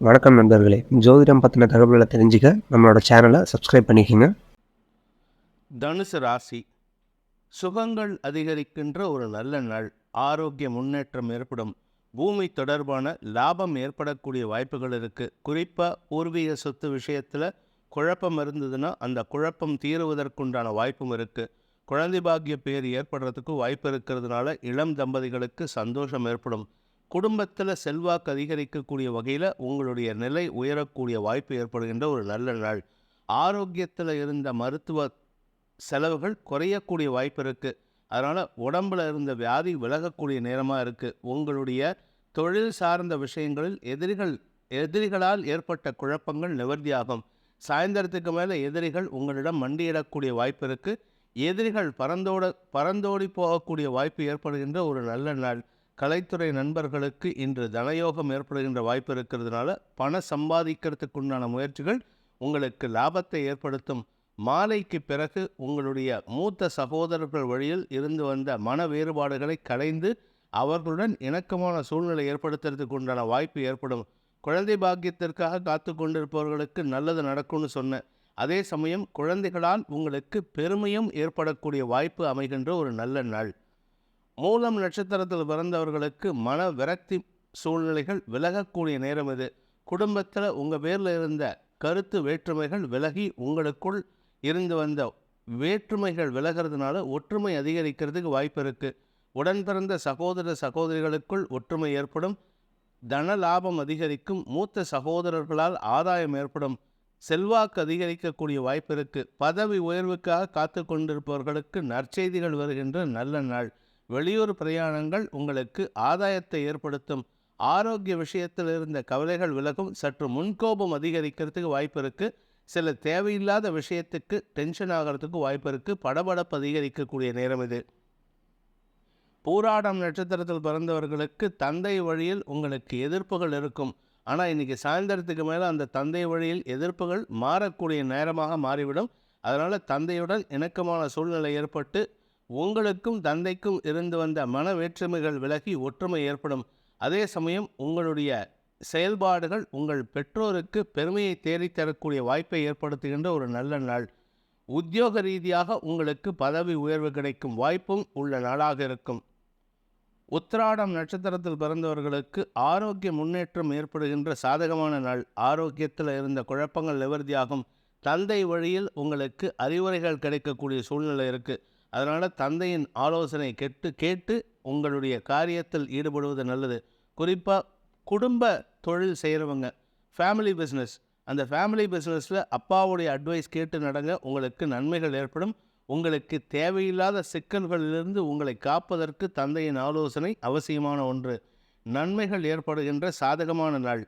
வணக்கம் நண்பர்களே. ஜோதிடம் பற்றின தகவல்களை தெரிஞ்சுக்க நம்மளோட சேனலை சப்ஸ்கிரைப் பண்ணிக்கோங்க. தனுசு ராசி. சுகங்கள் அதிகரிக்கின்ற ஒரு நல்ல நாள். ஆரோக்கிய முன்னேற்றம் ஏற்படும். பூமி தொடர்பான லாபம் ஏற்படக்கூடிய வாய்ப்புகள் இருக்குது குறிப்பாக பூர்வீக சொத்து விஷயத்தில் குழப்பம் இருந்ததுன்னா அந்த குழப்பம் தீருவதற்குண்டான வாய்ப்பும் இருக்குது குழந்தை பாக்கிய பேர் ஏற்படுறதுக்கு வாய்ப்பு இருக்கிறதுனால இளம் தம்பதிகளுக்கு சந்தோஷம் ஏற்படும். குடும்பத்தில் செல்வாக்கு அதிகரிக்கக்கூடிய வகையில் உங்களுடைய நிலை உயரக்கூடிய வாய்ப்பு ஏற்படுகின்ற ஒரு நல்ல நாள். ஆரோக்கியத்தில் இருந்த மருத்துவ செலவுகள் குறையக்கூடிய வாய்ப்பு இருக்குது அதனால் உடம்பில் இருந்த வியாதி விலகக்கூடிய நேரமாக இருக்குது உங்களுடைய தொழில் சார்ந்த விஷயங்களில் எதிரிகள் எதிரிகளால் ஏற்பட்ட குழப்பங்கள் நிவர்த்தியாகும். சாயந்தரத்துக்கு மேலே எதிரிகள் உங்களிடம் மண்டியிடக்கூடிய வாய்ப்பு இருக்குது எதிரிகள் பறந்தோட பறந்தோடி போகக்கூடிய வாய்ப்பு ஏற்படுகின்ற ஒரு நல்ல நாள். கலைத்துறை நண்பர்களுக்கு இன்று தனயோகம் ஏற்படுகின்ற வாய்ப்பு இருக்கிறதுனால பண சம்பாதிக்கிறதுக்குண்டான முயற்சிகள் உங்களுக்கு லாபத்தை ஏற்படுத்தும். மாலைக்கு பிறகு உங்களுடைய மூத்த சகோதரர்கள் வழியில் இருந்து வந்த மன வேறுபாடுகளை களைந்து அவர்களுடன் இணக்கமான சூழ்நிலை ஏற்படுத்துறதுக்கு உண்டான வாய்ப்பு ஏற்படும். குழந்தை பாக்கியத்திற்காக காத்து கொண்டிருப்பவர்களுக்கு நல்லது நடக்கும்னு சொன்னேன். அதே சமயம் குழந்தைகளால் உங்களுக்கு பெருமையும் ஏற்படக்கூடிய வாய்ப்பு அமைகின்ற ஒரு நல்ல நாள். மூலம் நட்சத்திரத்தில் பிறந்தவர்களுக்கு மன விரக்தி சூழ்நிலைகள் விலகக்கூடிய நேரம் இது. குடும்பத்தில் உங்கள் பேரில் இருந்த கருத்து வேற்றுமைகள் விலகி உங்களுக்குள் இருந்து வந்த வேற்றுமைகள் விலகிறதுனால ஒற்றுமை அதிகரிக்கிறதுக்கு வாய்ப்பு இருக்குது உடன் பிறந்த சகோதர சகோதரிகளுக்குள் ஒற்றுமை ஏற்படும். தன லாபம் அதிகரிக்கும். மூத்த சகோதரர்களால் ஆதாயம் ஏற்படும். செல்வாக்கு அதிகரிக்கக்கூடிய வாய்ப்பு இருக்குது பதவி உயர்வுக்காக காத்து கொண்டிருப்பவர்களுக்கு நற்செய்திகள் வருகின்ற நல்ல நாள். வெளியூர் பிரயாணங்கள் உங்களுக்கு ஆதாயத்தை ஏற்படுத்தும். ஆரோக்கிய விஷயத்தில் இருந்த கவலைகள் விலகும். சற்று முன்கோபம் அதிகரிக்கிறதுக்கு வாய்ப்பு இருக்குது சில தேவையில்லாத விஷயத்துக்கு டென்ஷன் ஆகிறதுக்கு வாய்ப்பு இருக்குது படபடப்பு அதிகரிக்கக்கூடிய நேரம் இது. பூராடம் நட்சத்திரத்தில் பிறந்தவர்களுக்கு தந்தை வழியில் உங்களுக்கு எதிர்ப்புகள் இருக்கும். ஆனால் இன்றைக்கி சாயந்தரத்துக்கு மேலே அந்த தந்தை வழியில் எதிர்ப்புகள் மாறக்கூடிய நேரமாக மாறிவிடும். அதனால் தந்தையுடன் இணக்கமான சூழ்நிலை ஏற்பட்டு உங்களுக்கும் தந்தைக்கும் இருந்து வந்த மன வேற்றுமைகள் விலகி ஒற்றுமை ஏற்படும். அதே சமயம் உங்களுடைய செயல்பாடுகள் உங்கள் பெற்றோருக்கு பெருமையை தேடித்தரக்கூடிய வாய்ப்பை ஏற்படுத்துகின்ற ஒரு நல்ல நாள். உத்தியோக ரீதியாக உங்களுக்கு பதவி உயர்வு கிடைக்கும் வாய்ப்பும் உள்ள நாளாக இருக்கும். உத்திராடம் நட்சத்திரத்தில் பிறந்தவர்களுக்கு ஆரோக்கிய முன்னேற்றம் ஏற்படுகின்ற சாதகமான நாள். ஆரோக்கியத்தில் இருந்த குழப்பங்கள் நிவர்த்தியாகும். தந்தை வழியில் உங்களுக்கு அறிவுரைகள் கிடைக்கக்கூடிய சூழ்நிலை இருக்குது அதனால் தந்தையின் ஆலோசனை கெட்டு கேட்டு உங்களுடைய காரியத்தில் ஈடுபடுவது நல்லது. குறிப்பாக குடும்ப தொழில் செய்கிறவங்க ஃபேமிலி பிஸ்னஸ் அந்த ஃபேமிலி பிஸ்னஸில் அப்பாவுடைய அட்வைஸ் கேட்டு நடங்க உங்களுக்கு நன்மைகள் ஏற்படும். உங்களுக்கு தேவையில்லாத சிக்கல்களிலிருந்து உங்களை காப்பதற்கு தந்தையின் ஆலோசனை அவசியமான ஒன்று. நன்மைகள் ஏற்படுகின்ற சாதகமான நாள்.